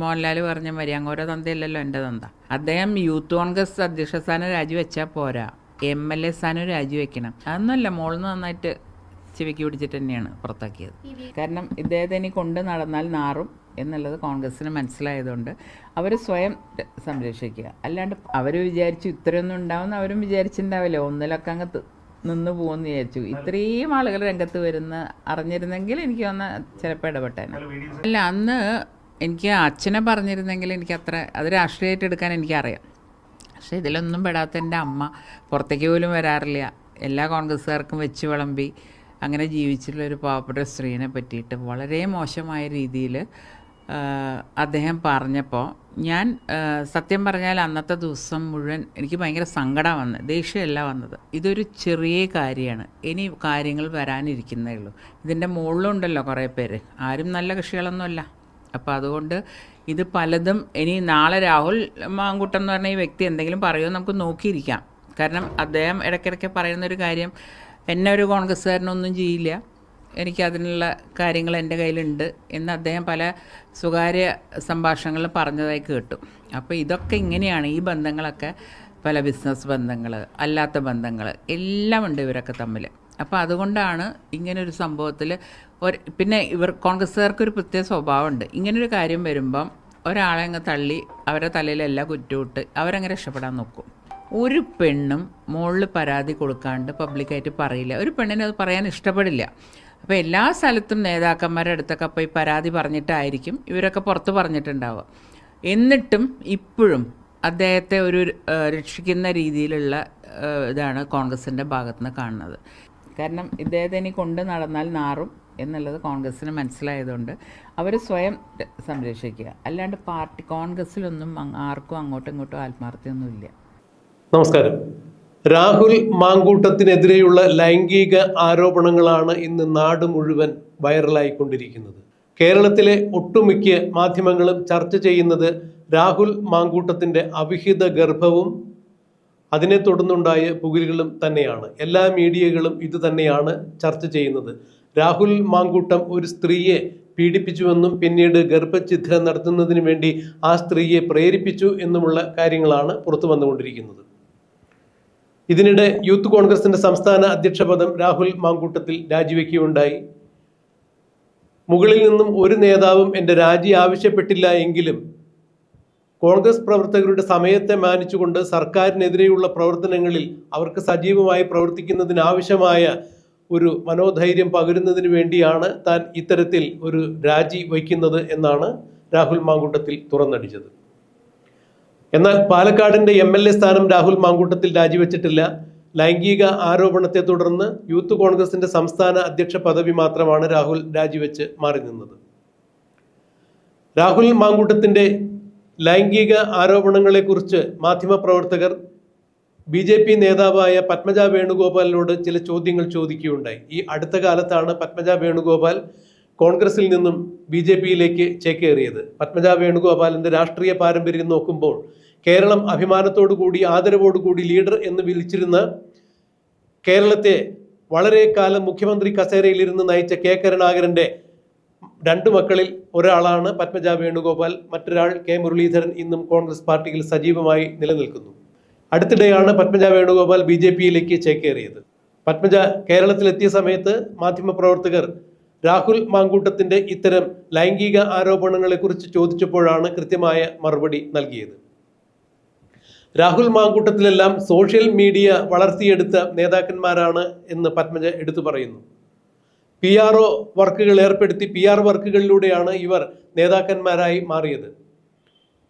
മോഹൻലാൽ പറഞ്ഞ മാതിരി അങ്ങോരോ തന്തയല്ലല്ലോ എന്റെ തന്ത. അദ്ദേഹം യൂത്ത് കോൺഗ്രസ് അധ്യക്ഷ സ്ഥാനം രാജിവെച്ചാൽ പോരാ. എം എൽ എ സ്ഥാനം രാജിവെക്കണം. അതൊന്നുമല്ല മോളിൽ നിന്ന് നന്നായിട്ട് ചെവിക്ക് പിടിച്ചിട്ട് തന്നെയാണ് പുറത്താക്കിയത്. കാരണം ഇദ്ദേഹത്തെ ഇനി കൊണ്ട് നടന്നാൽ നാറും എന്നുള്ളത് കോൺഗ്രസ്സിന് മനസ്സിലായതുകൊണ്ട് അവർ സ്വയം സംരക്ഷിക്കുക. അല്ലാണ്ട് അവർ വിചാരിച്ചു ഇത്രയൊന്നും ഉണ്ടാവുമെന്ന് അവരും വിചാരിച്ചിട്ടുണ്ടാവില്ല. ഒന്നിലൊക്കെ അങ്ങ് നിന്ന് പോകുമെന്ന് വിചാരിച്ചു. ഇത്രയും ആളുകൾ രംഗത്ത് വരുന്ന അറിഞ്ഞിരുന്നെങ്കിൽ എനിക്ക് വന്ന ചിലപ്പോൾ ഇടപെട്ടേനെ. അല്ല അന്ന് എനിക്ക് അച്ഛനെ പറഞ്ഞിരുന്നെങ്കിൽ എനിക്ക് അത്ര അത് രാഷ്ട്രീയമായിട്ട് എടുക്കാൻ എനിക്കറിയാം. പക്ഷേ ഇതിലൊന്നും പെടാത്ത എന്റെ അമ്മ പുറത്തേക്ക് പോലും വരാറില്ല. എല്ലാ കോൺഗ്രസ്സുകാർക്കും വെച്ച് വിളമ്പി അങ്ങനെ ജീവിച്ചിട്ടുള്ള ഒരു പാവപ്പെട്ട സ്ത്രീനെ പറ്റിയിട്ട് വളരെ മോശമായ രീതിയിൽ അദ്ദേഹം പറഞ്ഞപ്പോൾ ഞാൻ സത്യം പറഞ്ഞാൽ അന്നത്തെ ദിവസം മുഴുവൻ എനിക്ക് ഭയങ്കര സങ്കടം വന്നത് ദേഷ്യമല്ല വന്നത്. ഇതൊരു ചെറിയ കാര്യമാണ്. ഇനി കാര്യങ്ങൾ വരാനിരിക്കുന്നേ ഉള്ളൂ. ഇതിന്റെ മുകളിലുണ്ടല്ലോ കുറേ പേര്. ആരും നല്ല കക്ഷികളൊന്നുമല്ല. അപ്പോൾ അതുകൊണ്ട് ഇത് പലതും ഇനി നാളെ രാഹുൽ മാങ്കൂട്ടം എന്ന് പറഞ്ഞ ഈ വ്യക്തി എന്തെങ്കിലും പറയുമോ നമുക്ക് നോക്കിയിരിക്കാം. കാരണം അദ്ദേഹം ഇടയ്ക്കിടയ്ക്ക് പറയുന്നൊരു കാര്യം എന്നെ ഒരു കോൺഗ്രസ്സുകാരനൊന്നും ചെയ്യില്ല. എനിക്ക് അതിനുള്ള കാര്യങ്ങൾ എന്റെ കയ്യിലുണ്ട് എന്ന് അദ്ദേഹം പല സ്വകാര്യ സംഭാഷണങ്ങളിൽ പറഞ്ഞതായി കേട്ടു. അപ്പോൾ ഇതൊക്കെ ഇങ്ങനെയാണ് ഈ ബന്ധങ്ങളൊക്കെ പല ബിസിനസ് ബന്ധങ്ങൾ അല്ലാത്ത ബന്ധങ്ങൾ എല്ലാം ഉണ്ട് ഇവരൊക്കെ തമ്മിൽ അപ്പോൾ അതുകൊണ്ടാണ് ഇങ്ങനൊരു സംഭവത്തിൽ ഒരു പിന്നെ ഇവർ കോൺഗ്രസ്സുകാർക്ക് ഒരു പ്രത്യേക സ്വഭാവമുണ്ട്. ഇങ്ങനൊരു കാര്യം വരുമ്പം ഒരാളെ അങ്ങ് തള്ളി അവരെ കുറ്റവും ഇട്ട് അവരങ്ങ് രക്ഷപ്പെടാൻ നോക്കും. ഒരു പെണ്ണും മുകളിൽ പരാതി കൊടുക്കാണ്ട് പബ്ലിക്കായിട്ട് പറയില്ല. ഒരു പെണ്ണിന് അത് പറയാൻ ഇഷ്ടപ്പെടില്ല. അപ്പോൾ എല്ലാ സ്ഥലത്തും നേതാക്കന്മാരുടെ അടുത്തൊക്കെ പോയി പരാതി പറഞ്ഞിട്ടായിരിക്കും ഇവരൊക്കെ പുറത്ത് പറഞ്ഞിട്ടുണ്ടാവുക. എന്നിട്ടും ഇപ്പോഴും അദ്ദേഹത്തെ ഒരു രക്ഷിക്കുന്ന രീതിയിലുള്ള ഇതാണ് കോൺഗ്രസിന്റെ ഭാഗത്തുനിന്ന് കാണുന്നത്. കാരണം ഇദ്ദേഹത്തെ ഇനി കൊണ്ട് നടന്നാൽ നാറും എന്നുള്ളത് കോൺഗ്രസ്സിന് മനസ്സിലായതുകൊണ്ട് അവർ സ്വയം സംരക്ഷിക്കുക. അല്ലാണ്ട് പാർട്ടി കോൺഗ്രസ്സിലൊന്നും ആർക്കും അങ്ങോട്ടും ഇങ്ങോട്ടും ആത്മാർത്ഥ്യമൊന്നുമില്ല നമസ്കാരം. രാഹുൽ മാങ്കൂട്ടത്തിനെതിരെയുള്ള ലൈംഗിക ആരോപണങ്ങളാണ് ഇന്ന് നാട് മുഴുവൻ വൈറലായിക്കൊണ്ടിരിക്കുന്നത്. കേരളത്തിലെ ഒട്ടുമിക്ക മാധ്യമങ്ങളും ചർച്ച ചെയ്യുന്നത് രാഹുൽ മാങ്കൂട്ടത്തിന്റെ അവിഹിത ഗർഭവും അതിനെ തുടർന്നുണ്ടായ പുകിലുകളും തന്നെയാണ്. എല്ലാ മീഡിയകളും ഇത് തന്നെയാണ് ചർച്ച ചെയ്യുന്നത്. രാഹുൽ മാങ്കൂട്ടം ഒരു സ്ത്രീയെ പീഡിപ്പിച്ചുവെന്നും പിന്നീട് ഗർഭഛിദ്രം നടത്തുന്നതിന് വേണ്ടി ആ സ്ത്രീയെ പ്രേരിപ്പിച്ചു എന്നുമുള്ള കാര്യങ്ങളാണ് പുറത്തു വന്നുകൊണ്ടിരിക്കുന്നത്. ഇതിനിടെ യൂത്ത് കോൺഗ്രസിന്റെ സംസ്ഥാന അധ്യക്ഷ പദം രാഹുൽ മാങ്കൂട്ടത്തിൽ രാജിവെക്കുകയുണ്ടായി. മുകളിൽ നിന്നും ഒരു നേതാവും എന്റെ രാജി ആവശ്യപ്പെട്ടില്ല എങ്കിലും കോൺഗ്രസ് പ്രവർത്തകരുടെ സമയത്തെ മാനിച്ചുകൊണ്ട് സർക്കാരിനെതിരെയുള്ള പ്രവർത്തനങ്ങളിൽ അവർക്ക് സജീവമായി പ്രവർത്തിക്കുന്നതിനാവശ്യമായ ഒരു മനോധൈര്യം പകരുന്നതിന് വേണ്ടിയാണ് താൻ ഇത്തരത്തിൽ ഒരു രാജി വയ്ക്കുന്നത് എന്നാണ് രാഹുൽ മാങ്കൂട്ടത്തിൽ തുറന്നടിച്ചത്. എന്നാൽ പാലക്കാടിന്റെ എം എൽ എ സ്ഥാനം രാഹുൽ മാങ്കൂട്ടത്തിൽ രാജിവെച്ചിട്ടില്ല. ലൈംഗിക ആരോപണത്തെ തുടർന്ന് യൂത്ത് കോൺഗ്രസിന്റെ സംസ്ഥാന അധ്യക്ഷ പദവി മാത്രമാണ് രാഹുൽ രാജിവെച്ച് മാറി നിന്നത്. രാഹുൽ മാങ്കൂട്ടത്തിന്റെ ലൈംഗിക ആരോപണങ്ങളെക്കുറിച്ച് മാധ്യമപ്രവർത്തകർ ബി ജെ പി നേതാവായ പത്മജ വേണുഗോപാലിനോട് ചില ചോദ്യങ്ങൾ ചോദിക്കുകയുണ്ടായി. ഈ അടുത്ത കാലത്താണ് പത്മജ വേണുഗോപാൽ കോൺഗ്രസിൽ നിന്നും ബി ജെ പിയിലേക്ക് ചേക്കേറിയത്. പത്മജ വേണുഗോപാലിന്റെ രാഷ്ട്രീയ പാരമ്പര്യം നോക്കുമ്പോൾ കേരളം അഭിമാനത്തോടു കൂടി ആദരവോടു കൂടി ലീഡർ എന്ന് വിളിച്ചിരുന്ന കേരളത്തെ വളരെ കാലം മുഖ്യമന്ത്രി കസേരയിലിരുന്ന് നയിച്ച കെ കരുണാകരന്റെ രണ്ടു മക്കളിൽ ഒരാളാണ് പത്മജ വേണുഗോപാൽ. മറ്റൊരാൾ കെ മുരളീധരൻ ഇന്നും കോൺഗ്രസ് പാർട്ടിയിൽ സജീവമായി നിലനിൽക്കുന്നു. അടുത്തിടെയാണ് പത്മജ വേണുഗോപാൽ ബി ജെ പിയിലേക്ക് ചേക്കേറിയത്. പത്മജ കേരളത്തിലെത്തിയ സമയത്ത് മാധ്യമപ്രവർത്തകർ രാഹുൽ മാങ്കൂട്ടത്തിന്റെ ഇത്തരം ലൈംഗിക ആരോപണങ്ങളെക്കുറിച്ച് ചോദിച്ചപ്പോഴാണ് കൃത്യമായ മറുപടി നൽകിയത്. രാഹുൽ മാങ്കൂട്ടത്തിലെല്ലാം സോഷ്യൽ മീഡിയ വളർത്തിയെടുത്ത നേതാക്കന്മാരാണ് എന്ന് പത്മജ എടുത്തു പറയുന്നു. പി ആർ ഒ വർക്കുകൾ ഏർപ്പെടുത്തി പി ആർ വർക്കുകളിലൂടെയാണ് ഇവർ നേതാക്കന്മാരായി മാറിയത്.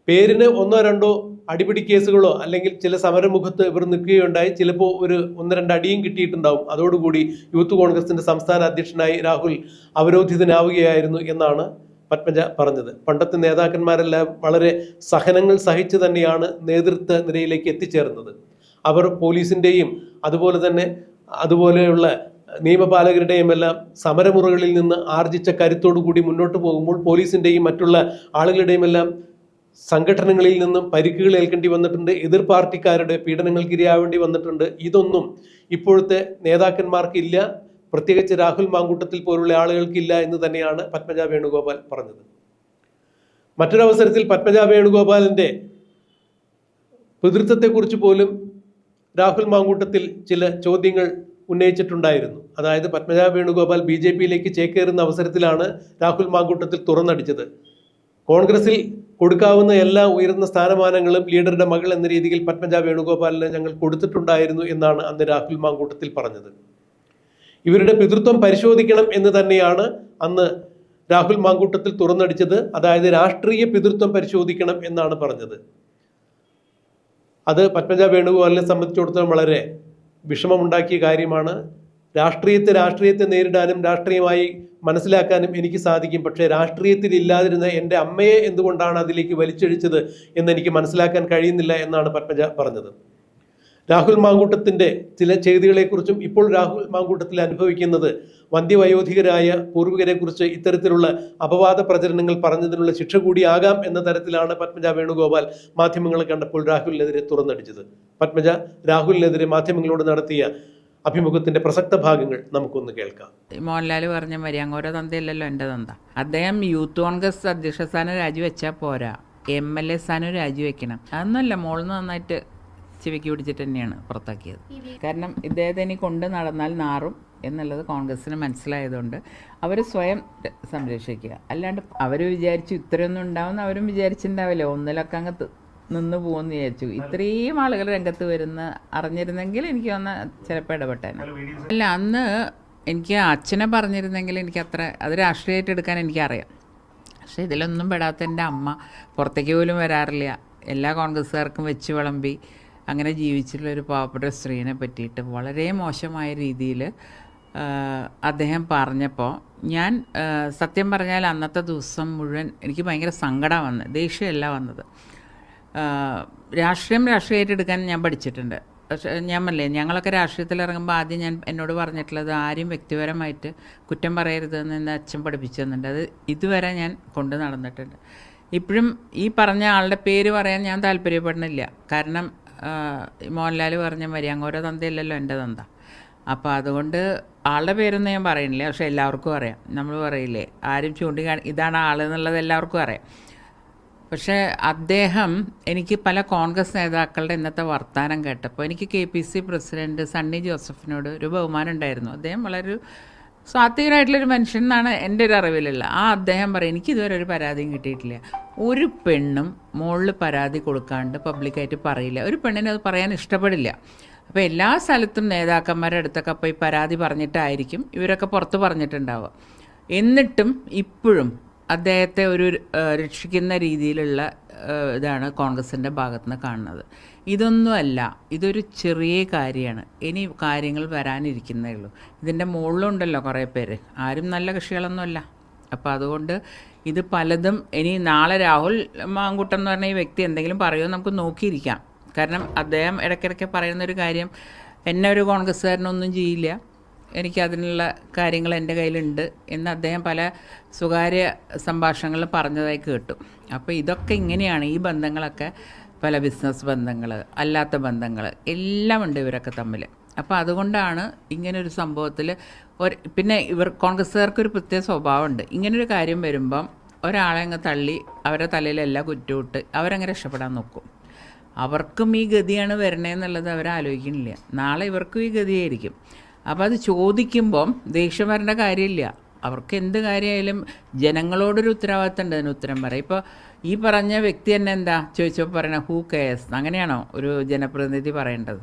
പേരിന് ഒന്നോ രണ്ടോ അടിപിടി കേസുകളോ അല്ലെങ്കിൽ ചില സമരമുഖത്ത് ഇവർ നിൽക്കുകയുണ്ടായി ചിലപ്പോൾ ഒരു ഒന്ന് രണ്ട് അടിയും കിട്ടിയിട്ടുണ്ടാവും. അതോടുകൂടി യൂത്ത് കോൺഗ്രസിന്റെ സംസ്ഥാന അധ്യക്ഷനായി രാഹുൽ അവരോധിതനാവുകയായിരുന്നു എന്നാണ് പത്മജ പറഞ്ഞത്. പണ്ടത്തെ നേതാക്കന്മാരെല്ലാം വളരെ സഹനങ്ങൾ സഹിച്ച് തന്നെയാണ് നേതൃത്വ നിരയിലേക്ക് എത്തിച്ചേർന്നത്. അവർ പോലീസിന്റെയും അതുപോലെ തന്നെ അതുപോലെയുള്ള നിയമപാലകരുടെയും എല്ലാം സമരമുറകളിൽ നിന്ന് ആർജിച്ച കരുത്തോടു കൂടി മുന്നോട്ട് പോകുമ്പോൾ പോലീസിന്റെയും മറ്റുള്ള ആളുകളുടെയും എല്ലാം സംഘടനകളിൽ നിന്നും പരിക്കുകൾ ഏൽക്കേണ്ടി വന്നിട്ടുണ്ട് എതിർ പാർട്ടിക്കാരുടെ പീഡനങ്ങൾക്ക് ഇരയാവേണ്ടി വന്നിട്ടുണ്ട്. ഇതൊന്നും ഇപ്പോഴത്തെ നേതാക്കന്മാർക്കില്ല പ്രത്യേകിച്ച് രാഹുൽ മാങ്കൂട്ടത്തിൽ പോലുള്ള ആളുകൾക്കില്ല എന്ന് തന്നെയാണ് പത്മജ വേണുഗോപാൽ പറഞ്ഞത്. മറ്റൊരവസരത്തിൽ പത്മജ വേണുഗോപാലിന്റെ പിതൃത്വത്തെക്കുറിച്ച് പോലും രാഹുൽ മാങ്കൂട്ടത്തിൽ ചില ചോദ്യങ്ങൾ ഉന്നയിച്ചിട്ടുണ്ടായിരുന്നു. അതായത് പത്മജ വേണുഗോപാൽ ബി ജെ പിയിലേക്ക് ചേക്കേറുന്ന അവസരത്തിലാണ് രാഹുൽ മാങ്കൂട്ടത്തിൽ തുറന്നടിച്ചത്. കോൺഗ്രസിൽ കൊടുക്കാവുന്ന എല്ലാ ഉയർന്ന സ്ഥാനമാനങ്ങളും ലീഡറുടെ മകൾ എന്ന രീതിയിൽ പത്മജ വേണുഗോപാലിന് ഞങ്ങൾ കൊടുത്തിട്ടുണ്ടായിരുന്നു എന്നാണ് അന്ന് രാഹുൽ മാങ്കൂട്ടത്തിൽ പറഞ്ഞത്. ഇവരുടെ പിതൃത്വം പരിശോധിക്കണം എന്ന് തന്നെയാണ് അന്ന് രാഹുൽ മാങ്കൂട്ടത്തിൽ തുറന്നടിച്ചത്. അതായത് രാഷ്ട്രീയ പിതൃത്വം പരിശോധിക്കണം എന്നാണ് പറഞ്ഞത്. അത് പത്മജ വേണുഗോപാലിനെ സംബന്ധിച്ചിടത്തോളം വളരെ വിഷമമുണ്ടാക്കിയ കാര്യമാണ്. രാഷ്ട്രീയത്തെ രാഷ്ട്രീയത്തെ നേരിടാനും രാഷ്ട്രീയമായി മനസ്സിലാക്കാനും എനിക്ക് സാധിക്കും. പക്ഷേ രാഷ്ട്രീയത്തിൽ ഇല്ലാതിരുന്ന എന്റെ അമ്മയെ എന്തുകൊണ്ടാണ് അതിലേക്ക് വലിച്ചഴിച്ചത് എന്ന് എനിക്ക് മനസ്സിലാക്കാൻ കഴിയുന്നില്ല എന്നാണ് പത്മജ പറഞ്ഞത്. രാഹുൽ മാങ്കൂട്ടത്തിന്റെ ചില ചെയ്തികളെക്കുറിച്ചും ഇപ്പോൾ രാഹുൽ മാങ്കൂട്ടത്തിൽ അനുഭവിക്കുന്നത് വന്ധ്യവയോധികരായ പൂർവികരെക്കുറിച്ച് ഇത്തരത്തിലുള്ള അപവാദ പ്രചരണങ്ങൾ പറഞ്ഞതിനുള്ള ശിക്ഷ കൂടിയാകാം എന്ന തരത്തിലാണ് പത്മജ വേണുഗോപാൽ മാധ്യമങ്ങളെ കണ്ടപ്പോൾ രാഹുലിനെതിരെ തുറന്നടിച്ചത്. പത്മജ രാഹുലിനെതിരെ മാധ്യമങ്ങളോട് നടത്തിയ അഭിമുഖത്തിന്റെ പ്രസക്ത ഭാഗങ്ങൾ നമുക്കൊന്ന് കേൾക്കാം. മോഹൻലാൽ പറഞ്ഞ മാതിരി അങ്ങോരോ തന്തയല്ലല്ലോ എന്റെ തന്ത. അദ്ദേഹം യൂത്ത് കോൺഗ്രസ് അധ്യക്ഷ സ്ഥാനം രാജിവെച്ചാൽ പോരാ. എം എൽ എ സ്ഥാനം രാജിവെക്കണം. അതൊന്നുമല്ല മോളിൽ നന്നായിട്ട് ചിവയ്ക്ക് പിടിച്ചിട്ട് തന്നെയാണ് പുറത്താക്കിയത്. കാരണം ഇദ്ദേഹത്തെ ഇനി കൊണ്ട് നടന്നാൽ നാറും എന്നുള്ളത് കോൺഗ്രസ്സിന് മനസ്സിലായതുകൊണ്ട് അവർ സ്വയം സംരക്ഷിക്കുക. അല്ലാണ്ട് അവർ വിചാരിച്ചു ഇത്രയൊന്നും ഉണ്ടാവുമെന്ന് അവരും വിചാരിച്ചിട്ടുണ്ടാവില്ല. ഒന്നിലൊക്കെ അങ്ങ് നിന്ന് പോകുന്ന വിചാരിച്ചു. ഇത്രയും ആളുകൾ രംഗത്ത് വരുന്ന അറിഞ്ഞിരുന്നെങ്കിൽ എനിക്ക് ഒന്ന് ചിലപ്പോൾ ഇടപെട്ടേനെ. അല്ല അന്ന് എനിക്ക് അച്ഛനെ പറഞ്ഞിരുന്നെങ്കിൽ എനിക്ക് അത്ര അത് രാഷ്ട്രീയമായിട്ട് എടുക്കാൻ എനിക്കറിയാം. പക്ഷെ ഇതിലൊന്നും പെടാത്ത എന്റെ അമ്മ പുറത്തേക്ക് പോലും വരാറില്ല. എല്ലാ കോൺഗ്രസ്സുകാർക്കും വെച്ച് വിളമ്പി അങ്ങനെ ജീവിച്ചിട്ടുള്ള ഒരു പാവപ്പെട്ട സ്ത്രീനെ പറ്റിയിട്ട് വളരെ മോശമായ രീതിയിൽ അദ്ദേഹം പറഞ്ഞപ്പോൾ ഞാൻ സത്യം പറഞ്ഞാൽ അന്നത്തെ ദിവസം മുഴുവൻ എനിക്ക് ഭയങ്കര സങ്കടം വന്നത് ദേഷ്യമല്ല വന്നത്. രാഷ്ട്രീയം രാഷ്ട്രീയമായിട്ട് എടുക്കാൻ ഞാൻ പഠിച്ചിട്ടുണ്ട്. പക്ഷേ ഞാൻ അല്ലേ ഞങ്ങളൊക്കെ രാഷ്ട്രീയത്തിൽ ഇറങ്ങുമ്പോൾ ആദ്യം ഞാൻ എന്നോട് പറഞ്ഞിട്ടുള്ളത് ആരും വ്യക്തിപരമായിട്ട് കുറ്റം പറയരുതെന്ന് എന്റെ അച്ഛൻ പഠിപ്പിച്ചു അത് ഇതുവരെ ഞാൻ കൊണ്ട് നടന്നിട്ടുണ്ട്. ഇപ്പോഴും ഈ പറഞ്ഞ ആളുടെ പേര് പറയാൻ ഞാൻ താല്പര്യപ്പെടുന്നില്ല. കാരണം മോഹൻലാൽ പറഞ്ഞ മാതിരി അങ്ങോരോ തന്തയില്ലല്ലോ എന്റെ തന്ത. അപ്പോൾ അതുകൊണ്ട് ആളുടെ പേരൊന്നും ഞാൻ പറയുന്നില്ല. പക്ഷേ എല്ലാവർക്കും അറിയാം. നമ്മൾ പറയില്ലേ ആരും ചൂണ്ടിക്കാണി ഇതാണ് ആൾ എന്നുള്ളത് എല്ലാവർക്കും അറിയാം. പക്ഷേ അദ്ദേഹം എനിക്ക് പല കോൺഗ്രസ് നേതാക്കളുടെ ഇന്നത്തെ വർത്തമാനം കേട്ടപ്പോൾ എനിക്ക് K P C president Sunny ജോസഫിനോട് ഒരു ബഹുമാനം ഉണ്ടായിരുന്നു. അദ്ദേഹം വളരെ സ്വാത്വികനായിട്ടുള്ളൊരു മനുഷ്യൻ എന്നാണ് എന്റെ ഒരു അറിവിലുള്ള. ആ അദ്ദേഹം പറയും എനിക്ക് ഇതുവരെ ഒരു പരാതിയും കിട്ടിയിട്ടില്ല. ഒരു പെണ്ണും മുകളിൽ പരാതി കൊടുക്കാണ്ട് പബ്ലിക്കായിട്ട് പറയില്ല. ഒരു പെണ്ണിനെ അത് പറയാൻ ഇഷ്ടപ്പെടില്ല. അപ്പോൾ എല്ലാ സ്ഥലത്തും നേതാക്കന്മാരുടെ അടുത്തൊക്കെ പോയി പരാതി പറഞ്ഞിട്ടായിരിക്കും ഇവരൊക്കെ പുറത്ത് പറഞ്ഞിട്ടുണ്ടാവുക. എന്നിട്ടും ഇപ്പോഴും അദ്ദേഹത്തെ ഒരു രക്ഷിക്കുന്ന രീതിയിലുള്ള ഇതാണ് കോൺഗ്രസിന്റെ ഭാഗത്ത് നിന്ന് കാണുന്നത്. ഇതൊന്നുമല്ല ഇതൊരു ചെറിയ കാര്യമാണ്. ഇനി കാര്യങ്ങൾ വരാനിരിക്കുന്നേ ഉള്ളൂ. ഇതിന്റെ മുകളിലുണ്ടല്ലോ കുറേ പേര്. ആരും നല്ല കക്ഷികളൊന്നുമല്ല. അപ്പോൾ അതുകൊണ്ട് ഇത് പലതും ഇനി നാളെ രാഹുൽ മാങ്കുട്ടം എന്ന് പറഞ്ഞ ഈ വ്യക്തി എന്തെങ്കിലും പറയുമോ നമുക്ക് നോക്കിയിരിക്കാം. കാരണം അദ്ദേഹം ഇടയ്ക്കിടയ്ക്ക് പറയുന്നൊരു കാര്യം എന്നെ ഒരു കോൺഗ്രസ്സുകാരനൊന്നും ചെയ്യില്ല. എനിക്ക് അതിനുള്ള കാര്യങ്ങൾ എന്റെ കയ്യിലുണ്ട് എന്ന് അദ്ദേഹം പല സ്വകാര്യ സംഭാഷണങ്ങളിൽ പറഞ്ഞതായി കേട്ടു. അപ്പോൾ ഇതൊക്കെ ഇങ്ങനെയാണ് ഈ ബന്ധങ്ങളൊക്കെ പല ബിസിനസ് ബന്ധങ്ങൾ അല്ലാത്ത ബന്ധങ്ങൾ എല്ലാം ഉണ്ട് ഇവരൊക്കെ തമ്മിൽ. അപ്പോൾ അതുകൊണ്ടാണ് ഇങ്ങനൊരു സംഭവത്തിൽ ഒരു പിന്നെ ഇവർ കോൺഗ്രസ്സുകാർക്കൊരു പ്രത്യേക സ്വഭാവമുണ്ട്. ഇങ്ങനൊരു കാര്യം വരുമ്പം ഒരാളെ അങ്ങ് തള്ളി അവരുടെ തലയിലെല്ലാം ഇട്ട് അവരങ്ങ് രക്ഷപ്പെടാൻ നോക്കും. അവർക്കും ഈ ഗതിയാണ് വരണേന്നുള്ളത് അവർ ആലോചിക്കുന്നില്ല നാളെ ഇവർക്കും ഈ ഗതിയായിരിക്കും. അപ്പോൾ അത് ചോദിക്കുമ്പം ദേഷ്യം വരേണ്ട കാര്യമില്ല. അവർക്ക് എന്ത് കാര്യമായാലും ജനങ്ങളോടൊരു ഉത്തരവാദിത്തം ഉണ്ട് അതിന് ഉത്തരം പറയാം. ഇപ്പോൾ ഈ പറഞ്ഞ വ്യക്തി തന്നെ എന്താ ചോദിച്ചപ്പോൾ പറയണ ഹൂ കെയർസ് അങ്ങനെയാണോ ഒരു ജനപ്രതിനിധി പറയേണ്ടത്?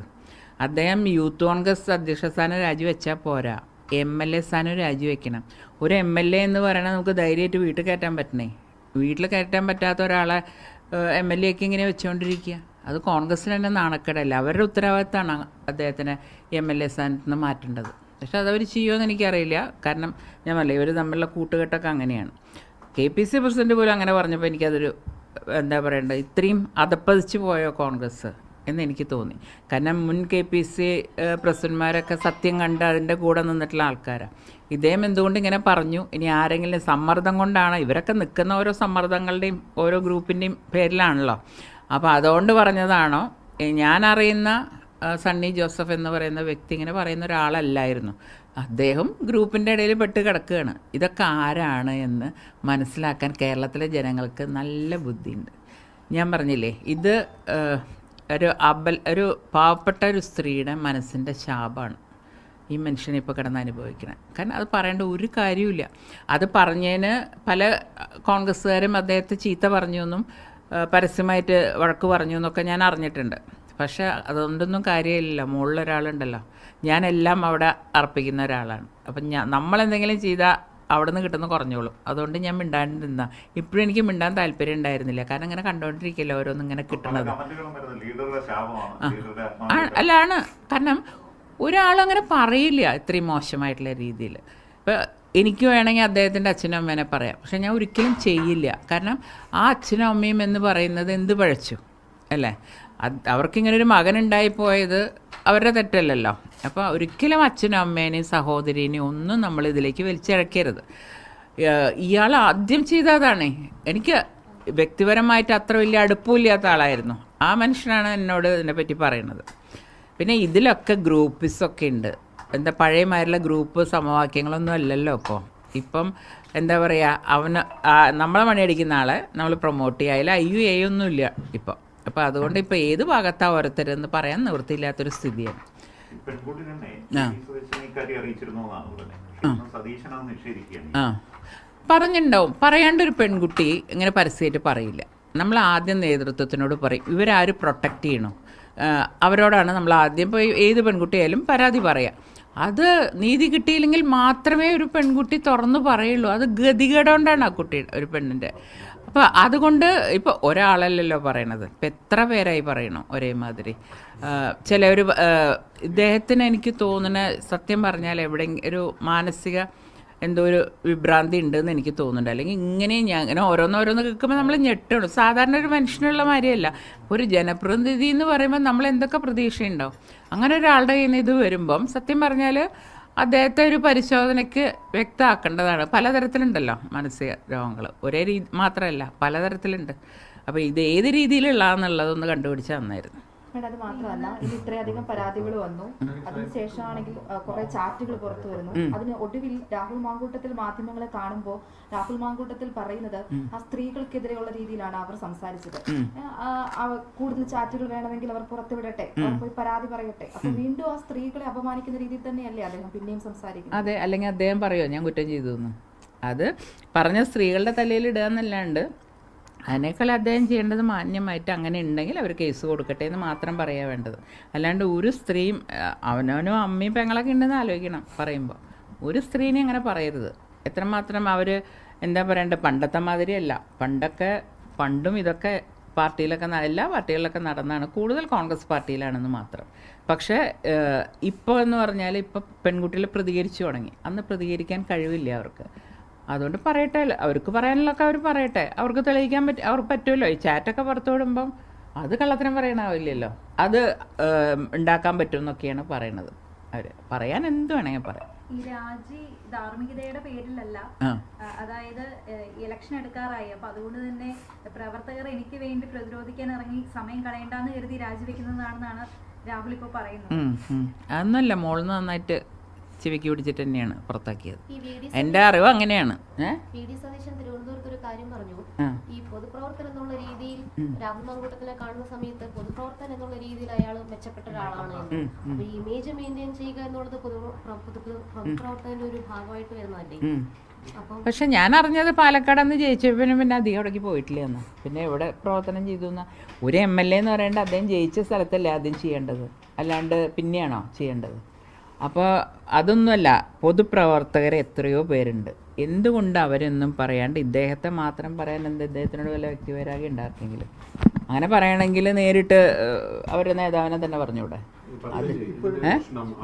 അദ്ദേഹം യൂത്ത് കോൺഗ്രസ് അധ്യക്ഷ സ്ഥാനം രാജിവെച്ചാൽ പോരാ. എം എൽ എ സ്ഥാനം രാജിവെക്കണം. ഒരു എം എൽ എ എന്ന് പറയണത് നമുക്ക് ധൈര്യമായിട്ട് വീട്ടിൽ കയറ്റാൻ പറ്റണേ. വീട്ടിൽ കയറ്റാൻ പറ്റാത്ത ഒരാളെ എം എൽ എ ഒക്കെ ഇങ്ങനെ വെച്ചുകൊണ്ടിരിക്കുക അത് കോൺഗ്രസ്സിന് തന്നെ നാണക്കേടല്ല? അവരുടെ ഉത്തരവാദിത്തമാണ് അദ്ദേഹത്തിനെ എം എൽ എ സ്ഥാനത്ത് നിന്ന് മാറ്റേണ്ടത്. പക്ഷെ അതവർ ചെയ്യുമെന്ന് എനിക്കറിയില്ല. കാരണം ഞാൻ പറയില്ല ഇവർ തമ്മിലുള്ള കൂട്ടുകെട്ടൊക്കെ അങ്ങനെയാണ്. കെ പി സി പ്രസിഡന്റ് പോലും അങ്ങനെ പറഞ്ഞപ്പോൾ എനിക്കതൊരു എന്താ പറയേണ്ടത് ഇത്രയും അതപ്പതിച്ച് പോയോ കോൺഗ്രസ് എന്ന് എനിക്ക് തോന്നി. കാരണം മുൻ കെ പി സി പ്രസിഡന്റ്മാരൊക്കെ സത്യം കണ്ട് അതിന്റെ കൂടെ നിന്നിട്ടുള്ള ആൾക്കാരാണ് ഇദ്ദേഹം എന്തുകൊണ്ട് ഇങ്ങനെ പറഞ്ഞു? ഇനി ആരെങ്കിലും സമ്മർദ്ദം കൊണ്ടാണ്? ഇവരൊക്കെ നിൽക്കുന്ന ഓരോ സമ്മർദ്ദങ്ങളുടെയും ഓരോ ഗ്രൂപ്പിന്റെയും പേരിലാണല്ലോ. അപ്പോൾ അതുകൊണ്ട് പറഞ്ഞതാണോ? ഞാനറിയുന്ന സണ്ണി ജോസഫ് എന്ന് പറയുന്ന വ്യക്തി ഇങ്ങനെ പറയുന്ന ഒരാളല്ലായിരുന്നു. അദ്ദേഹം ഗ്രൂപ്പിന്റെ ഇടയിൽ പെട്ട് കിടക്കുകയാണ്. ഇതൊക്കെ ആരാണ് എന്ന് മനസ്സിലാക്കാൻ കേരളത്തിലെ ജനങ്ങൾക്ക് നല്ല ബുദ്ധിയുണ്ട്. ഞാൻ പറഞ്ഞില്ലേ ഇത് ഒരു അബൽ ഒരു പാവപ്പെട്ട ഒരു സ്ത്രീയുടെ മനസ്സിന്റെ ശാപമാണ് ഈ മനുഷ്യനെ ഇപ്പോൾ കിടന്ന് അനുഭവിക്കണം കാരണം അത് പറയേണ്ട ഒരു കാര്യമില്ല അത് പറഞ്ഞതിന് പല കോൺഗ്രസ്സുകാരും അദ്ദേഹത്തെ ചീത്ത പറഞ്ഞു എന്നും ആ, പരസ്യമായിട്ട് വഴക്ക് പറഞ്ഞു എന്നൊക്കെ ഞാൻ അറിഞ്ഞിട്ടുണ്ട്. പക്ഷേ അതുകൊണ്ടൊന്നും കാര്യമില്ല മുകളിൽ ഒരാളുണ്ടല്ലോ. ഞാനെല്ലാം അവിടെ അർപ്പിക്കുന്ന ഒരാളാണ്. അപ്പം ഞാൻ നമ്മളെന്തെങ്കിലും ചെയ്താൽ അവിടെ നിന്ന് കിട്ടുന്ന കുറഞ്ഞോളും. അതുകൊണ്ട് ഞാൻ മിണ്ടാണ്ട് നിന്നാ. ഇപ്പോഴും എനിക്ക് മിണ്ടാൻ താല്പര്യം ഉണ്ടായിരുന്നില്ല. കാരണം ഇങ്ങനെ കണ്ടുകൊണ്ടിരിക്കില്ല ഓരോന്നും ഇങ്ങനെ കിട്ടണത്. അല്ലാണ് കാരണം ഒരാളങ്ങനെ പറയില്ല ഇത്രയും മോശമായിട്ടുള്ള രീതിയിൽ ഇപ്പം എനിക്ക് വേണമെങ്കിൽ അദ്ദേഹത്തിന്റെ അച്ഛനും അമ്മേനെ പറയാം. പക്ഷെ ഞാൻ ഒരിക്കലും ചെയ്യില്ല. കാരണം ആ അച്ഛനും അമ്മയും എന്ന് പറയുന്നത് എന്ത് പഴച്ചു? അല്ലേ? അവർക്കിങ്ങനെ ഒരു മകൻ ഉണ്ടായിപ്പോയത് അവരുടെ തെറ്റല്ലല്ലോ. അപ്പോൾ ഒരിക്കലും അച്ഛനും അമ്മേനെയും സഹോദരീനെയും ഒന്നും നമ്മൾ ഇതിലേക്ക് വലിച്ചിഴക്കരുത്. ഇയാൾ ആദ്യം ചെയ്തതാണ്. എനിക്ക് വ്യക്തിപരമായിട്ട് അത്ര വലിയ അടുപ്പമില്ലാത്ത ആളായിരുന്നു. ആ മനുഷ്യനാണ് എന്നോട് ഇതിനെപ്പറ്റി പറയുന്നത്. പിന്നെ ഇതിലൊക്കെ ഗ്രൂപ്പിസൊക്കെ ഉണ്ട്. എന്താ പഴയമാരുള്ള ഗ്രൂപ്പ് സമവാക്യങ്ങളൊന്നും അല്ലല്ലോ ഇപ്പോൾ ഇപ്പം എന്താ പറയുക അവന് നമ്മളെ പണിയടിക്കുന്ന ആളെ നമ്മൾ പ്രൊമോട്ട് ചെയ്യുക. അതിൽ ഐ യു എ ഒന്നും ഇല്ല ഇപ്പം. അപ്പോൾ അതുകൊണ്ട് ഇപ്പോൾ ഏത് ഭാഗത്താണ് ഓരോരുത്തരെന്ന് പറയാൻ നിവൃത്തിയില്ലാത്തൊരു സ്ഥിതിയാണ്. പറഞ്ഞിട്ടുണ്ടാവും പറയാണ്ട് ഒരു പെൺകുട്ടി ഇങ്ങനെ പരസ്യമായിട്ട് പറയില്ല. നമ്മൾ ആദ്യം നേതൃത്വത്തിനോട് പറയും ഇവരാര് പ്രൊട്ടക്റ്റ് ചെയ്യണോ? അവരോടാണ് നമ്മൾ ആദ്യം ഇപ്പോൾ ഏത് പെൺകുട്ടിയായാലും പരാതി പറയാം. അത് നീതി കിട്ടിയില്ലെങ്കിൽ മാത്രമേ ഒരു പെൺകുട്ടി തുറന്നു പറയുള്ളൂ. അത് ഗതികേടുകൊണ്ടാണ് ആ കുട്ടി ഒരു പെണ്ണിന്റെ അപ്പോൾ അതുകൊണ്ട് ഇപ്പോൾ ഒരാളല്ലല്ലോ പറയണത്. ഇപ്പം എത്ര പേരായി പറയണം ഒരേമാതിരി? ഒരു ഇദ്ദേഹത്തിന് എനിക്ക് തോന്നുന്ന സത്യം പറഞ്ഞാൽ എവിടെ ഒരു മാനസിക എന്തോ ഒരു വിഭ്രാന്തി ഉണ്ടെന്ന് എനിക്ക് തോന്നുന്നുണ്ട്. അല്ലെങ്കിൽ ഇങ്ങനെ ഞാൻ ഇങ്ങനെ ഓരോന്നോരോന്ന് കേൾക്കുമ്പോൾ നമ്മൾ ഞെട്ടണം സാധാരണ ഒരു മനുഷ്യനുള്ള മാതിരിയല്ല. ഒരു ജനപ്രതിനിധി എന്ന് പറയുമ്പോൾ നമ്മൾ എന്തൊക്കെ പ്രതീക്ഷയുണ്ടാവും അങ്ങനെ ഒരാളുടെ കയ്യിൽ നിന്ന് ഇത് വരുമ്പം സത്യം പറഞ്ഞാൽ അദ്ദേഹത്തെ ഒരു പരിശോധനയ്ക്ക് വ്യക്തമാക്കേണ്ടതാണ്. പലതരത്തിലുണ്ടല്ലോ മാനസിക രോഗങ്ങൾ ഒരേ രീതി മാത്രമല്ല പലതരത്തിലുണ്ട്. അപ്പോൾ ഇത് ഏത് രീതിയിലുള്ളതെന്നുള്ളതൊന്ന് കണ്ടുപിടിച്ചാൽ നന്നായിരുന്നു. മേഡം അത് മാത്രമല്ല ഇനി ഇത്രയധികം പരാതികൾ വന്നു. അതിനുശേഷമാണെങ്കിൽ കുറെ ചാറ്റുകൾ പുറത്തു വരുന്നു. അതിന് ഒടുവിൽ രാഹുൽ മാങ്കൂട്ടത്തിൽ മാധ്യമങ്ങളെ കാണുമ്പോൾ രാഹുൽ മാങ്കൂട്ടത്തിൽ പറയുന്നത് ആ സ്ത്രീകൾക്കെതിരെയുള്ള രീതിയിലാണ് അവർ സംസാരിച്ചത്. കൂടുതൽ ചാറ്റുകൾ വേണമെങ്കിൽ അവർ പുറത്തുവിടട്ടെ. അവർ പോയി പരാതി പറയട്ടെ. അപ്പൊ വീണ്ടും ആ സ്ത്രീകളെ അപമാനിക്കുന്ന രീതിയിൽ തന്നെയല്ലേ അദ്ദേഹം പിന്നെയും സംസാരിക്കുന്നത്? അതെ അല്ലെങ്കിൽ അദ്ദേഹം പറയോ ഞാൻ കുറ്റം ചെയ്തു അത് പറഞ്ഞ സ്ത്രീകളുടെ തലയിൽ ഇടുക എന്നല്ലാണ്ട് അതിനേക്കാൾ അദ്ദേഹം ചെയ്യേണ്ടത് മാന്യമായിട്ട് അങ്ങനെ ഉണ്ടെങ്കിൽ അവർ കേസ് കൊടുക്കട്ടെ എന്ന് മാത്രം പറയാൻ വേണ്ടത്. അല്ലാണ്ട് ഒരു സ്ത്രീയും അവനവനും അമ്മയും പെങ്ങളൊക്കെ ഉണ്ടെന്ന് ആലോചിക്കണം പറയുമ്പോൾ ഒരു സ്ത്രീനെ അങ്ങനെ പറയരുത്. എത്രമാത്രം അവർ എന്താ പറയണ്ടത് പണ്ടത്തെ മാതിരിയല്ല പണ്ടൊക്കെ പണ്ടും ഇതൊക്കെ പാർട്ടിയിലൊക്കെ എല്ലാ പാർട്ടികളിലൊക്കെ നടന്നാണ്. കൂടുതൽ കോൺഗ്രസ് പാർട്ടിയിലാണെന്ന് മാത്രം. പക്ഷേ ഇപ്പോൾ എന്ന് പറഞ്ഞാൽ ഇപ്പോൾ പെൺകുട്ടികൾ പ്രതികരിച്ചു തുടങ്ങി. അന്ന് പ്രതികരിക്കാൻ കഴിവില്ല അവർക്ക്. അതുകൊണ്ട് പറയട്ടെ. അവർക്ക് പറയാനുള്ളതൊക്കെ അവർ പറയട്ടെ. അവർക്ക് തെളിയിക്കാൻ പറ്റും അവർക്ക് പറ്റുമല്ലോ ഈ ചാറ്റൊക്കെ പുറത്തു വിടുമ്പം അത് കള്ളത്തരം പറയണാവില്ലല്ലോ. അത് ഉണ്ടാക്കാൻ പറ്റും എന്നൊക്കെയാണ് പറയണത് അവർ പറയാൻ എന്ത് വേണമെങ്കിൽ പറയാം. ഈ രാജി ധാർമ്മികതയുടെ പേരിലല്ല. അതായത് ഇലക്ഷൻ എടുക്കാറായി. അപ്പൊ അതുകൊണ്ട് തന്നെ പ്രവർത്തകർ എനിക്ക് വേണ്ടി പ്രതിരോധിക്കാൻ ഇറങ്ങി സമയം കളയണ്ടെന്ന് കരുതി രാജിവെക്കുന്നതാണെന്നാണ് രാഹുൽ ഇപ്പോൾ പറയുന്നത്. അന്നല്ല. മോളിൽ നന്നായിട്ട് ചെവിക്ക് പിടിച്ചിട്ട് തന്നെയാണ് പുറത്താക്കിയത്. എന്റെ എന്റെ അറിവ് അങ്ങനെയാണ്. ഈ പൊതുപ്രവർത്തനം എന്നുള്ള രീതിയിൽ രാഹുൽ മങ്കൂട്ടത്തിനെ കാണുന്ന സമയത്ത് പൊതുപ്രവർത്തനം എന്നുള്ള രീതിയിൽ അയാൾ മെച്ചപ്പെട്ട ഒരാളാണ് അപ്പൊ ഇമേജ് മെയിന്റെയിൻ ചെയ്യുക എന്നുള്ളത് പൊതു പൊതു- പൊതുപ്രവർത്തനത്തിന്റെ ഒരു ഭാഗമായിട്ട് വരുന്നതല്ലേ. പക്ഷെ ഞാൻ അറിഞ്ഞത് പാലക്കാട് അന്ന് പിന്നെ അധികം അവിടേക്ക് പോയിട്ടില്ല എന്ന് പിന്നെ എവിടെ പ്രവർത്തനം ചെയ്തു എന്നാ? ഒരു എം എൽ എ എന്ന് പറയേണ്ട അദ്ദേഹം ജയിച്ച സ്ഥലത്തല്ലേ ആദ്യം ചെയ്യേണ്ടത്? അല്ലാണ്ട് പിന്നെയാണോ ചെയ്യേണ്ടത്? അപ്പോൾ അതൊന്നുമല്ല പൊതുപ്രവർത്തകർ എത്രയോ പേരുണ്ട്. എന്തുകൊണ്ട് അവരൊന്നും പറയാണ്ട് ഇദ്ദേഹത്തെ മാത്രം പറയാൻ എന്ത് ഇദ്ദേഹത്തിനോട് വല്ല വ്യക്തിപരാഗം ഉണ്ടായിരുന്നെങ്കിൽ അങ്ങനെ പറയണമെങ്കിൽ നേരിട്ട് അവരുടെ നേതാവിനെ തന്നെ പറഞ്ഞൂടെ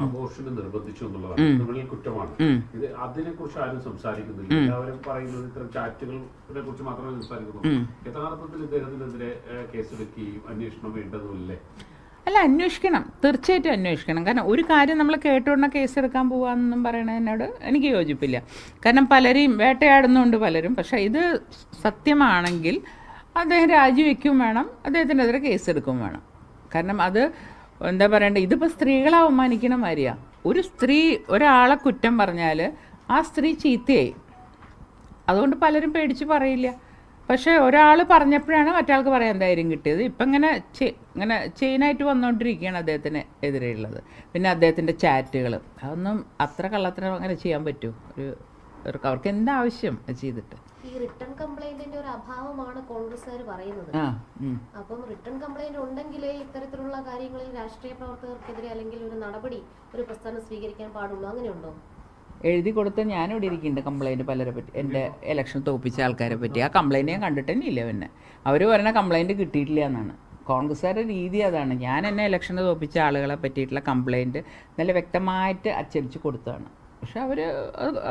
അബോർഷന് നിർബന്ധിച്ചു എന്നുള്ളതാണ്. ക്രിമിനൽ കുറ്റമാണ്. ഇത് അതിനെ കുറിച്ച് ആരും സംസാരിക്കുന്നില്ല. എല്ലാവരും പറയുന്നത് ഇത്തരം ചാറ്റുകളെ കുറിച്ച് മാത്രമേ സംസാരിക്കുന്നുള്ളൂ. യഥാർത്ഥത്തിൽ ഇദ്ദേഹത്തിനെതിരെ ഏഹ്, കേസെടുക്കുകയും അന്വേഷണം വേണ്ടതുമില്ലേ? അല്ല അന്വേഷിക്കണം. തീർച്ചയായിട്ടും അന്വേഷിക്കണം. കാരണം ഒരു കാര്യം നമ്മൾ കേട്ടുകൊണ്ട കേസ് എടുക്കാൻ പോകാമെന്നും പറയണതിനോട് എനിക്ക് യോജിപ്പില്ല. കാരണം പലരെയും വേട്ടയാടുന്നുണ്ട് പലരും. പക്ഷേ ഇത് സത്യമാണെങ്കിൽ അദ്ദേഹം രാജിവെക്കും വേണം അദ്ദേഹത്തിനെതിരെ കേസ് എടുക്കും വേണം. കാരണം അത് എന്താ പറയണ്ടേ ഇതിപ്പോൾ സ്ത്രീകളെ അവമാനിക്കണ മാതിരിയാണ് ഒരു സ്ത്രീ ഒരാളെ കുറ്റം പറഞ്ഞാൽ ആ സ്ത്രീ ചീത്തയായി. അതുകൊണ്ട് പലരും പേടിച്ച് പറയില്ല. പക്ഷേ ഒരാൾ പറഞ്ഞപ്പോഴാണ് മറ്റാൾക്ക് പറയാൻ ധൈര്യം കിട്ടിയത്. ഇപ്പം ഇങ്ങനെ ഇങ്ങനെ ചെയിനായിട്ട് വന്നുകൊണ്ടിരിക്കുകയാണ് അദ്ദേഹത്തിന് എതിരെയുള്ളത്. പിന്നെ അദ്ദേഹത്തിന്റെ ചാറ്റുകൾ അതൊന്നും അത്ര കള്ളത്തിന് അങ്ങനെ ചെയ്യാൻ പറ്റുമോ ഒരു അവർക്ക് എന്താവശ്യം ചെയ്തിട്ട്? ഈ റിട്ടേൺ കംപ്ലൈന്റിന്റെ ഒരു അഭാവമാണ് കോൺഗ്രസ്സുകാർ പറയുന്നത്. അപ്പം റിട്ടേൺ കംപ്ലൈന്റ് ഉണ്ടെങ്കിലേ ഇത്തരത്തിലുള്ള കാര്യങ്ങളിൽ രാഷ്ട്രീയ പ്രവർത്തകർക്കെതിരെ അല്ലെങ്കിൽ ഒരു നടപടി ഒരു പ്രസ്ഥാനം സ്വീകരിക്കാൻ പാടുള്ളൂ. അങ്ങനെയുണ്ടോ? എഴുതി കൊടുത്ത ഞാനിവിടെ ഇരിക്കുന്നുണ്ട് കംപ്ലൈന്റ് പലരെ പറ്റി. എന്റെ ഇലക്ഷൻ തോപ്പിച്ച ആൾക്കാരെ പറ്റി. ആ കംപ്ലൈന്റ് ഞാൻ കണ്ടിട്ട് തന്നെ ഇല്ല പിന്നെ അവർ പറയുന്ന കംപ്ലൈന്റ് കിട്ടിയിട്ടില്ല എന്നാണ്. കോൺഗ്രസ്സുകാരുടെ രീതി അതാണ്. ഞാൻ എന്നെ ഇലക്ഷന് തോപ്പിച്ച ആളുകളെ പറ്റിയിട്ടുള്ള കംപ്ലൈന്റ് നല്ല വ്യക്തമായിട്ട് അച്ചടിച്ച് കൊടുത്തതാണ്. പക്ഷെ അവർ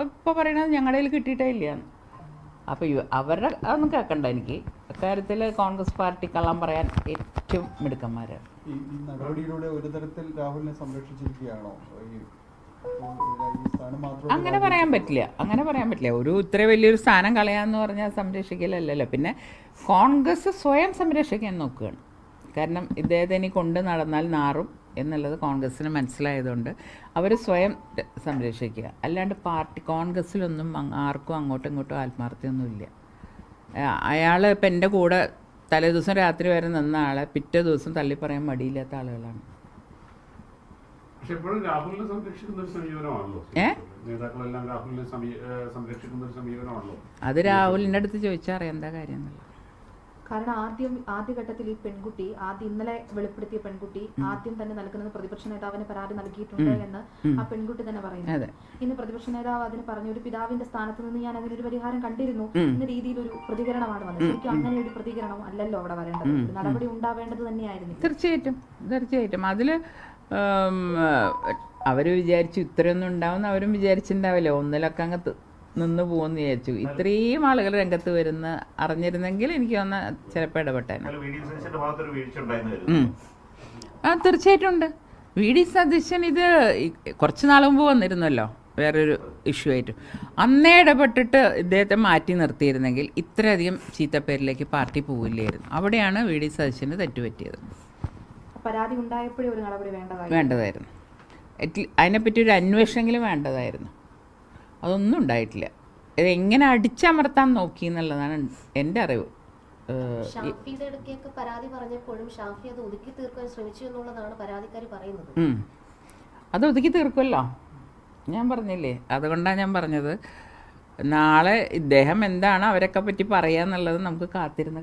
ഇപ്പോൾ പറയണത് ഞങ്ങളുടെ കയ്യിൽ കിട്ടിയിട്ടേ ഇല്ല അപ്പോൾ അവരുടെ അതൊന്നും കേൾക്കണ്ട എനിക്ക്. അക്കാര്യത്തിൽ കോൺഗ്രസ് പാർട്ടി കള്ളം പറയാൻ ഏറ്റവും മിടുക്കന്മാരാണ്. ഈ നടപടിയിലൂടെ ഒരു തരത്തിൽ രാഹുലിനെ സംരക്ഷിച്ചിരിക്കുകയാണോ? അങ്ങനെ പറയാൻ പറ്റില്ല. അങ്ങനെ പറയാൻ പറ്റില്ല. ഒരു ഇത്ര വലിയൊരു സ്ഥാനം കളയാന്ന് പറഞ്ഞാൽ സംരക്ഷിക്കലല്ലല്ലോ. പിന്നെ കോൺഗ്രസ് സ്വയം സംരക്ഷിക്കാൻ നോക്കുകയാണ്. കാരണം ഇദ്ദേഹത്തെ ഇനി കൊണ്ട് നടന്നാൽ നാറും എന്നുള്ളത് കോൺഗ്രസ്സിന് മനസ്സിലായതുകൊണ്ട് അവർ സ്വയം സംരക്ഷിക്കുക. അല്ലാണ്ട് പാർട്ടി കോൺഗ്രസ്സിലൊന്നും ആർക്കും അങ്ങോട്ടും ഇങ്ങോട്ടും ആത്മാർത്ഥ്യമൊന്നുമില്ല. അയാൾ ഇപ്പം എന്റെ കൂടെ തലേ ദിവസം രാത്രി വരെ നിന്ന ആളെ പിറ്റേ ദിവസം തള്ളിപ്പറയാൻ മടിയില്ലാത്ത ആളുകളാണ്. പക്ഷെ എപ്പോഴും രാഹുലിനെ സംരക്ഷിക്കുന്ന ഒരു സമീപനമാണല്ലോ. നേതാക്കളെല്ലാം രാഹുലിനെ സംരക്ഷിക്കുന്ന ഒരു സമീപനമാണല്ലോ. അത് രാഹുലിന്റെ അടുത്ത് ചോദിച്ചാൽ അറിയാം എന്താ കാര്യം കാരണം ആദ്യം ആദ്യഘട്ടത്തിൽ ഈ പെൺകുട്ടി ആദ്യം ഇന്നലെ വെളിപ്പെടുത്തിയ പെൺകുട്ടി ആദ്യം തന്നെ നൽകുന്നത് പ്രതിപക്ഷ നേതാവിന് പരാതി നൽകിയിട്ടുണ്ട് എന്ന് ആ പെൺകുട്ടി തന്നെ പറയുന്നു. അതെ. ഇന്ന് പ്രതിപക്ഷ നേതാവ് അതിന് പറഞ്ഞു ഒരു പിതാവിന്റെ സ്ഥാനത്ത് നിന്ന് ഞാൻ അതിനൊരു പരിഹാരം കണ്ടിരുന്നു എന്ന രീതിയിൽ ഒരു പ്രതികരണമാണ് വന്നത്. ശരിക്കും അങ്ങനെ ഒരു പ്രതികരണം അല്ലല്ലോ അവിടെ വരേണ്ടത്. നടപടി ഉണ്ടാവേണ്ടത് തന്നെയായിരുന്നു. തീർച്ചയായിട്ടും. തീർച്ചയായിട്ടും. അതിൽ അവർ വിചാരിച്ചു ഇത്രയൊന്നും ഉണ്ടാവും അവരും വിചാരിച്ചിട്ടുണ്ടാവില്ല. ഒന്നിലൊക്കെ അങ്ങ് നിന്ന് പോകുമെന്ന് വിചാരിച്ചു. ഇത്രയും ആളുകൾ രംഗത്ത് വരുന്ന അറിഞ്ഞിരുന്നെങ്കിൽ എനിക്ക് വന്ന ചിലപ്പോൾ ഇടപെട്ടേനെ. ആ തീർച്ചയായിട്ടും ഉണ്ട്. വി ഡി സതീശൻ ഇത് കുറച്ച് നാൾ മുമ്പ് വന്നിരുന്നല്ലോ വേറൊരു ഇഷ്യൂ ആയിട്ട്. അന്നേ ഇടപെട്ടിട്ട് ഇദ്ദേഹത്തെ മാറ്റി നിർത്തിയിരുന്നെങ്കിൽ ഇത്രയധികം ചീത്തപ്പേരിലേക്ക് പാർട്ടി പോവില്ലായിരുന്നു. അവിടെയാണ് വി ഡി സതീശന് തെറ്റുപറ്റിയത്. പരാതി ഉണ്ടായപ്പോഴേ ഒരു നടപടി വേണ്ടതായി? വേണ്ടതായിരുന്നു. അറ്റ്ലി- അതിനെപ്പറ്റി ഒരു അന്വേഷണമെങ്കിലും വേണ്ടതായിരുന്നു. അതൊന്നും ഉണ്ടായിട്ടില്ല. ഇത് എങ്ങനെ അടിച്ചമർത്താൻ നോക്കി എന്നുള്ളതാണ് എന്റെ അറിവ്. ഏഹ്, ഷാഫിയുടെ ഇടയ്ക്കൊക്കെ പരാതി പറഞ്ഞപ്പോഴും ഷാഫി അത് ഒതുക്കി തീർക്കാൻ ശ്രമിച്ചു എന്നുള്ളതാണ് പരാതിക്കാർ പറയുന്നത്. അത് ഒതുക്കി തീർക്കുമല്ലോ ഞാൻ പറഞ്ഞില്ലേ? അതുകൊണ്ടാണ് ഞാൻ പറഞ്ഞത്. നാളെ ഇദ്ദേഹം എന്താണ് അവരൊക്കെ പറ്റി പറയാന്നുള്ളത് നമുക്ക് കാത്തിരുന്ന്